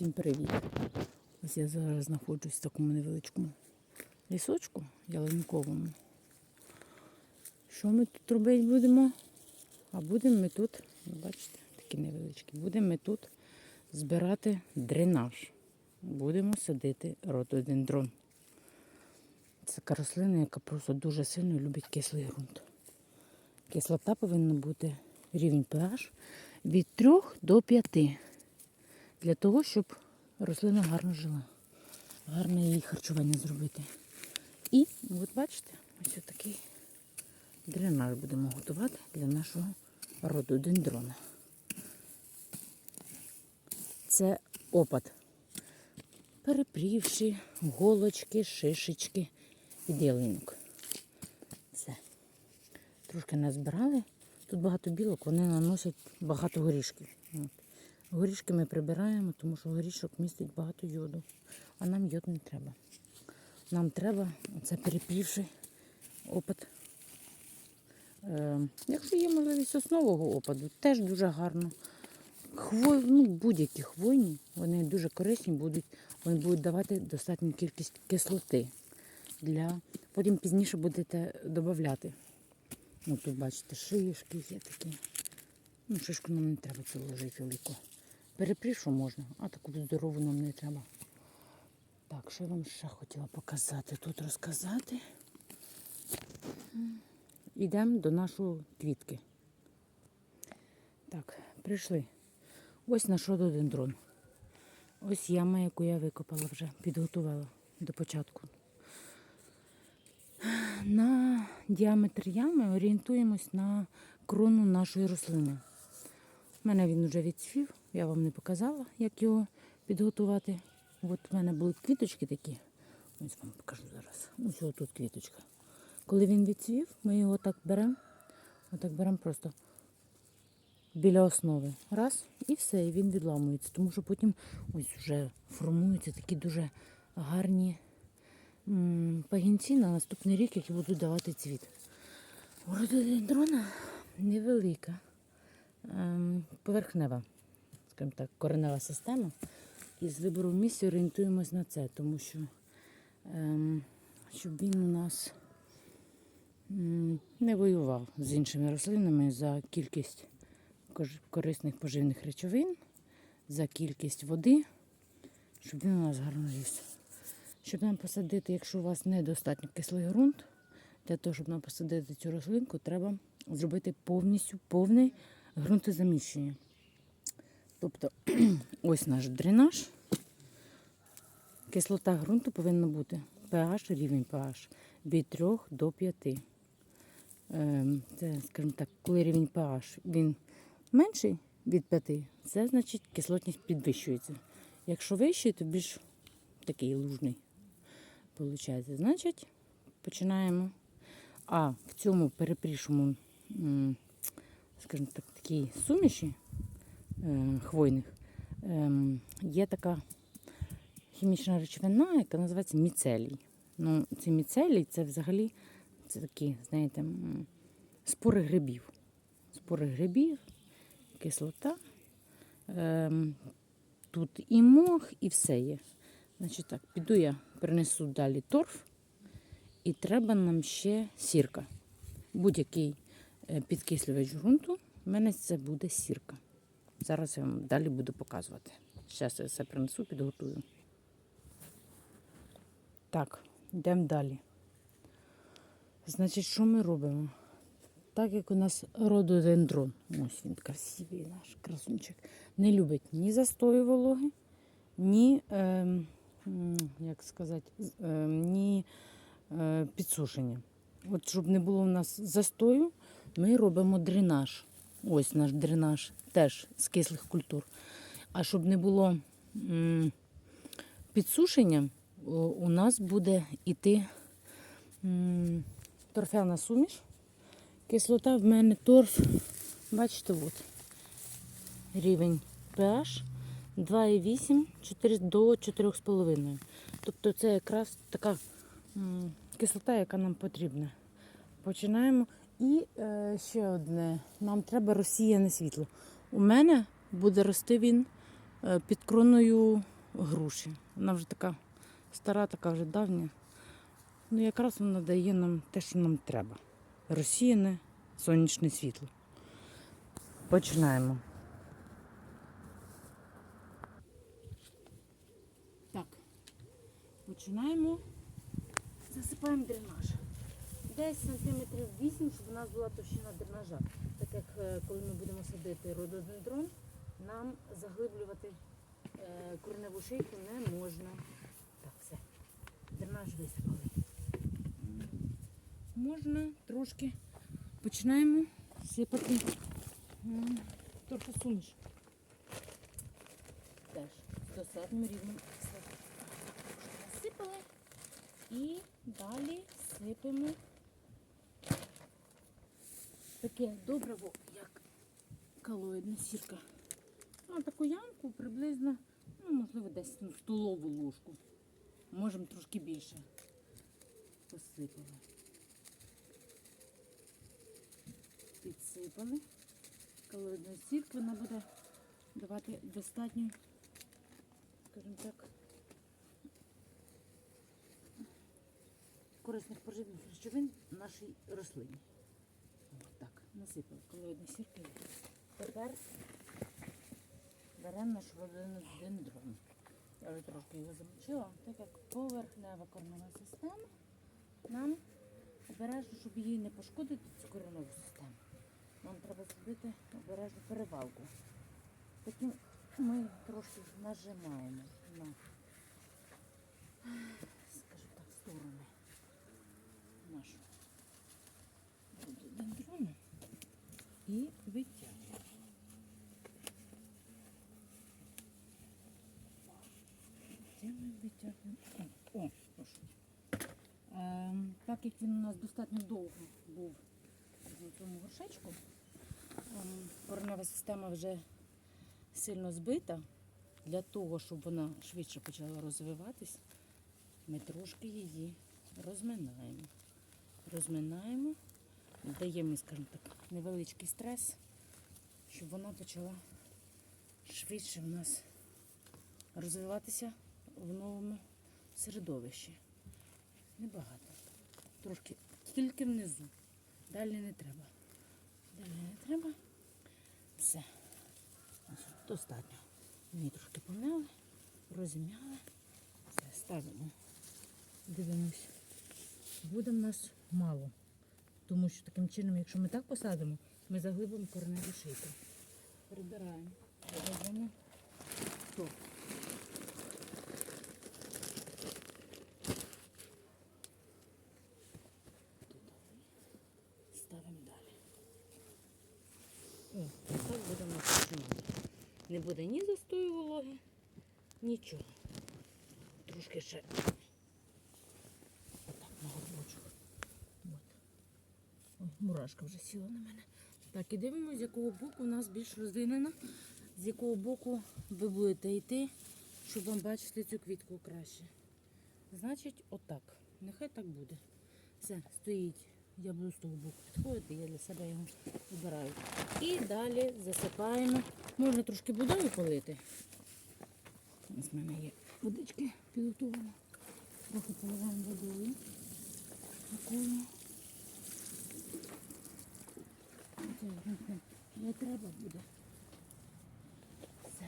Всім привіт! Ось я зараз знаходжусь в такому невеличкому лісочку ялинковому. Що ми тут робити будемо? А будемо ми тут, бачите, такі невеличкі, будемо ми тут збирати дренаж. Будемо садити рододендрон. Це така рослина, яка просто дуже сильно любить кислий ґрунт. Кислота повинна бути рівень pH від 3 до 5 для того, щоб рослина гарно жила. Гарне її харчування зробити. І от бачите, ось такий дренаж будемо готувати для нашого рододендрона. Це опад. Перепрівши голочки, шишечки від ялинок. Все. Трошки назбирали. Тут багато білок, вони наносять багато горішків. От. Горішки ми прибираємо, тому що горішок містить багато йоду. А нам йод не треба. Нам треба це перепівши опад. Е, якщо є можливість основного опаду, теж дуже гарно. Хвой, ну, будь-які хвойні, вони дуже корисні, будуть, вони будуть давати достатню кількість кислоти. Для... Потім пізніше будете додати. Ну, тут бачите, шишки є такі. Ну, шишку нам не треба цю ложити велику. Перепрішу можна, а таку здорову нам не треба. Так, що я вам ще хотіла показати? Тут розказати. Йдемо до нашої квітки. Так, прийшли. Ось наш рододендрон. Ось яма, яку я викопала вже, підготувала до початку. На діаметр ями орієнтуємось на крону нашої рослини. У мене він вже відцвів, я вам не показала, як його підготувати. От в мене були квіточки такі. Ось вам покажу зараз. Ось тут квіточка. Коли він відцвів, ми його так беремо. Отак беремо просто біля основи. Раз, і все, і він відламується. Тому що потім ось вже формуються такі дуже гарні пагінці на наступний рік, які будуть давати цвіт. Рододендрона невелика ем, поверхнева, скажімо так, коренева система. І з вибору місця орієнтуємось на це, тому що ем, щоб він у нас м, не воював з іншими рослинами за кількість корисних поживних речовин, за кількість води, щоб він у нас гарно ріс. Щоб нам посадити, якщо у вас недостатньо кислий ґрунт, для того, щоб нам посадити цю рослинку, треба зробити повністю повне ґрунтозаміщення. Тобто ось наш дренаж. Кислота ґрунту повинна бути pH, рівень pH від 3 до 5. Ем, Це, скажімо так, коли рівень pH він менший від 5, це значить кислотність підвищується. Якщо вищий, то більш такий лужний виходить. Значить, починаємо. А в цьому перепрішому, скажімо так, такій суміші хвойних ем, є така хімічна речовина, яка називається міцелій. Ну, це міцелій це взагалі це такі, знаєте, спори грибів. Спори грибів, кислота. Ем, тут і мох, і все є. Значить так, піду я принесу далі торф, і треба нам ще сірка. Будь-який е, підкислювач ґрунту, в мене це буде сірка. Зараз я вам далі буду показувати. Зараз я все принесу, підготую. Так, йдемо далі. Значить, що ми робимо? Так як у нас рододендрон, ось він красивий наш красунчик, не любить ні застою вологи, ні, м, як сказати, ем, ні е, підсушення. От щоб не було у нас застою, ми робимо дренаж. Ось наш дренаж теж з кислих культур. А щоб не було підсушення, у нас буде йти торфяна суміш. Кислота в мене торф, бачите, от рівень pH 2,8 до 4,5. Тобто це якраз така кислота, яка нам потрібна. Починаємо. І е, ще одне. Нам треба розсіяне світло. У мене буде рости він е, під кроною груші. Вона вже така стара, така вже давня. Ну, якраз вона дає нам те, що нам треба. Розсіяне сонячне світло. Починаємо. Так. Починаємо. Засипаємо дренаж. Десь сантиметрів 8, щоб у нас була товщина дренажа. Так як е, коли ми будемо садити рододендрон, нам заглиблювати е, кореневу шийку не можна. Так, все. Дренаж висипали. Можна трошки починаємо сипати. М, Трохи суміш. Теж рівнем кислоти. Насипали і далі сипемо таке добриво, як калоїдна сірка. Ну, таку ямку приблизно, ну, можливо, десь ну, столову ложку. Можемо трошки більше. Посипали. Підсипали. Калоїдна сірка, вона буде давати достатньо, скажімо так, корисних поживних речовин нашій рослині. Насипали колоїдні сірки. Тепер беремо наш рододендрон. Я вже трошки його замочила, так як поверхнева корнева система, нам обережно, щоб її не пошкодити, цю кореневу систему, нам треба зробити обережну перевалку. Таким ми трошки нажимаємо на, скажімо так, сторони нашу рододендрона і витягуємо. Ми витягуємо? О, о. Ем, так як він у нас достатньо довго був в цьому горшечку, ем, коренева система вже сильно збита. Для того, щоб вона швидше почала розвиватись, ми трошки її розминаємо. Розминаємо, даємо, скажімо так, невеличкий стрес, щоб вона почала швидше в нас розвиватися в новому середовищі. Небагато. Трошки тільки внизу. Далі не треба. Далі не треба. Все. Достатньо. Мені трошки помняли, розім'яли. Все, ставимо. Дивимось. Буде в нас мало. Тому що таким чином, якщо ми так посадимо, ми заглибимо кореневу шийку. Прибираємо. Стоп. Ставимо далі. О, так будемо починати. Не буде ні застою вологи, нічого. Трошки ще отак на горбочок. От. Ой, мурашка вже сіла на мене. Так, і дивимося, з якого боку у нас більш розвинена, з якого боку ви будете йти, щоб вам бачити цю квітку краще. Значить, отак. Нехай так буде. Все, стоїть. Я буду з того боку підходити, я для себе його вибираю. І далі засипаємо. Можна трошки водою полити. Ось в мене є водички підготовлена. Трохи поливаємо водою. Такою. Це не- треба буде. Все.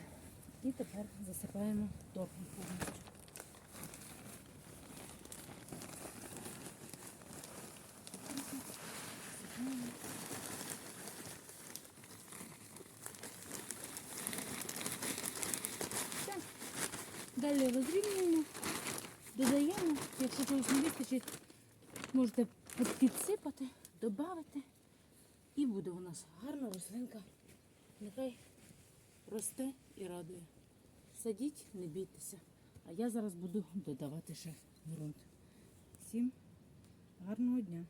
І тепер засипаємо торфом повністю. Все. Далі розрівнюємо, додаємо, якщо чогось не вистачить, можете підсипати, додати. І буде у нас гарна рослинка. Нехай росте і радує. Садіть, не бійтеся. А я зараз буду додавати ще ґрунт. Всім гарного дня!